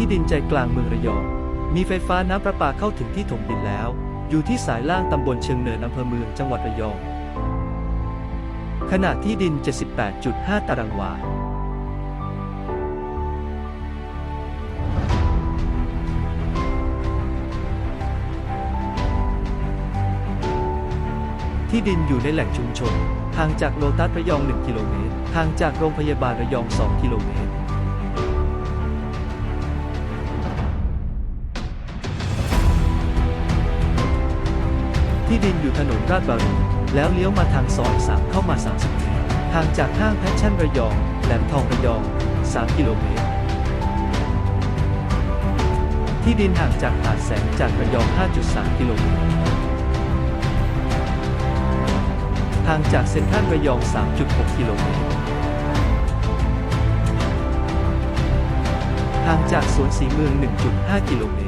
ที่ดินใจกลางเมืองระยอง มีไฟฟ้าน้ำประปาเข้าถึงที่ถมดินแล้ว อยู่ที่สายล่างตำบลเชิงเนินอำเภอเมืองจังหวัดระยอง ขนาดที่ดิน 78.5 ตารางวาที่ดินอยู่ในแหล่งชุมชน ห่างจากโลตัสระยอง 1 กิโลเมตร ห่างจากโรงพยาบาลระยอง 2 กิโลเมตร ที่ดินอยู่ถนนราชบารีแล้วเลี้ยวมาทางซอย3เข้ามา 30เมตรห่างจากห้างแพชชั่นระยอง แหลมทองระยอง 3 กิโลเมตร ที่ดินห่างจากหาดแสงจากระยอง 5.3 กิโลเมตรห่างจากเซ็นทรัลระยอง 3.6 กิโลเมตรห่างจากสวนสีเมือง 1.5 กิโลเมตร